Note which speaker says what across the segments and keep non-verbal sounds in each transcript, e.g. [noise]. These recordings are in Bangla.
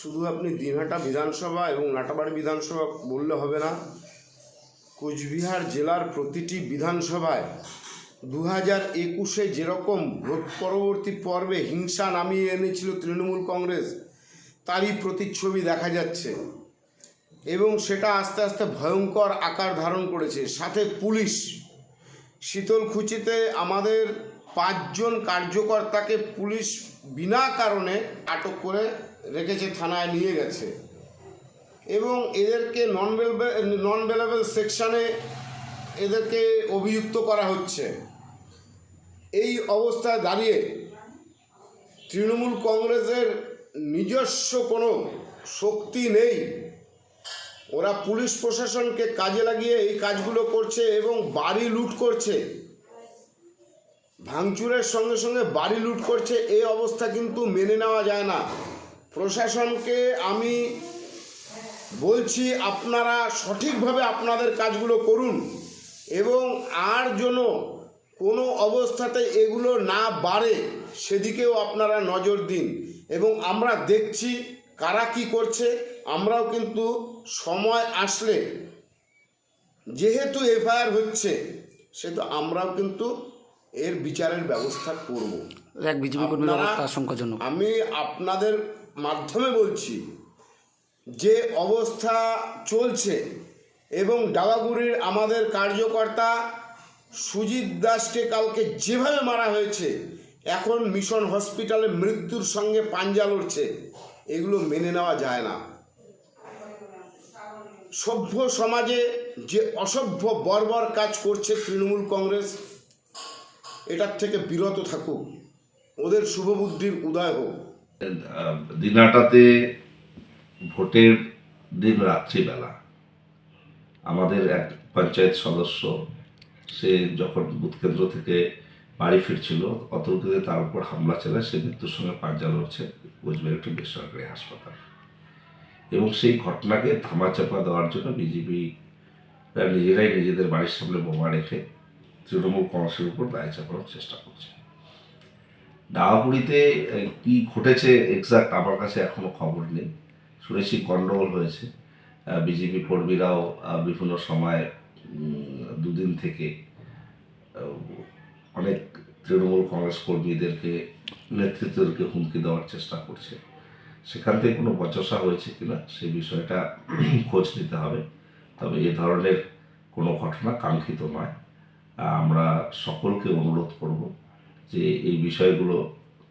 Speaker 1: শুধু আপনি দিনহাটা বিধানসভা এবং নাটাবাড়ি বিধানসভা বললে হবে না, কোচবিহার জেলার প্রতিটি বিধানসভায় দু হাজার একুশে যেরকম ভোট পরবর্তী পর্বে হিংসা নামিয়ে এনেছিল তৃণমূল কংগ্রেস, তারই প্রতিচ্ছবি দেখা যাচ্ছে। এবং সেটা আস্তে আস্তে ভয়ঙ্কর আকার ধারণ করেছে। সাথে পুলিশ, শীতলকুচিতে আমাদের পাঁচজন কার্যকর্তাকে পুলিশ বিনা কারণে আটক করে রেখেছে, থানায় নিয়ে গেছে। এবং এদেরকে নন নন বেলেবল সেকশানে এদেরকে অভিযুক্ত করা হচ্ছে। এই অবস্থায় দাঁড়িয়ে তৃণমূল কংগ্রেসের নিজস্ব কোনো শক্তি নেই। ওরা পুলিশ প্রশাসনকে কাজে লাগিয়ে এই কাজগুলো করছে এবং বাড়ি লুট করছে। ভাঙচুরের সঙ্গে সঙ্গে বাড়ি লুট করছে, এই অবস্থা কিন্তু মেনে নেওয়া যায় না। প্রশাসনকে আমি বলছি আপনারা সঠিকভাবে আপনাদের কাজগুলো করুন এবং আর যেন কোনো অবস্থাতে এগুলো না বাড়ে সেদিকেও আপনারা নজর দিন। এবং আমরা দেখছি কারা কি করছে আমরাও কিন্তু সময় আসলে যেহেতু এফআইআর হচ্ছে সেহেতু আমরাও কিন্তু এর বিচারের ব্যবস্থা করব।
Speaker 2: এক বিজেপি কর্মীর অবস্থা আশঙ্কাজনক।
Speaker 1: আমি আপনাদের মাধ্যমে বলছি, যে অবস্থা চলছে এবং ডাবাগুড়ির আমাদের কার্যকর্তা সুজিত দাসকে কালকে যেভাবে মারা হয়েছে, এখন মিশন হসপিটালে মৃত্যুর সঙ্গে পাঞ্জা লড়ছে, এগুলো মেনে নেওয়া যায় না। সভ্য সমাজে যে অসভ্য বর্বর কাজ করছে তৃণমূল কংগ্রেস, এটার থেকে বিরত থাকুক, ওদের শুভবুদ্ধির উদয় হোক।
Speaker 3: দিনাটাতে ভোটের দিন রাত্রিবেলা আমাদের এক পঞ্চায়েত সদস্য, সে যখন বুথ কেন্দ্র থেকে বাড়ি ফিরছিল, অতর্কিতে তার উপর হামলা চালায়, সে মৃত্যুর সঙ্গে পাঞ্জা লড়ছে কোচবিহার একটি বেসরকারি হাসপাতাল। এবং সেই ঘটনাকে ধামাচাপা দেওয়ার জন্য বিজেপি নিজেরাই নিজেদের বাড়ির সামনে বোমা রেখে তৃণমূল কংগ্রেসের উপর দায় চাপানোর চেষ্টা করছে। আহ, কি ঘটেছে এক্সাক্ট আমার কাছে এখনও খবর নেই। শুনেছি গন্ডগোল হয়েছে। বিজেপি কর্মীরাও বিভিন্ন সময় দুদিন থেকে অনেক তৃণমূল কংগ্রেস কর্মীদেরকে নেতৃত্বদেরকে হুমকি দেওয়ার চেষ্টা করছে। সেখান থেকে কোনো বচসা হয়েছে কিনা সেই বিষয়টা [clears throat] খোঁজ নিতে হবে। তবে এ ধরনের কোনো ঘটনা কাঙ্ক্ষিত নয়। আমরা সকলকে অনুরোধ করব যে এই বিষয়গুলো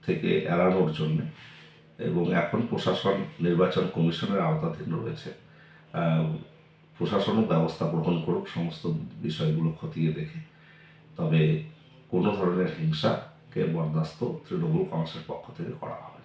Speaker 3: থেকে এড়ানোর জন্য এবং এখন প্রশাসন, নির্বাচন কমিশনের আওতাধীন রয়েছে। প্রশাসনও ব্যবস্থা গ্রহণ করুক, সমস্ত বিষয়গুলো খতিয়ে দেখে। তবে কোনো ধরনের হিংসাকে বরদাস্ত তৃণমূল কংগ্রেসের পক্ষ থেকে করা হবে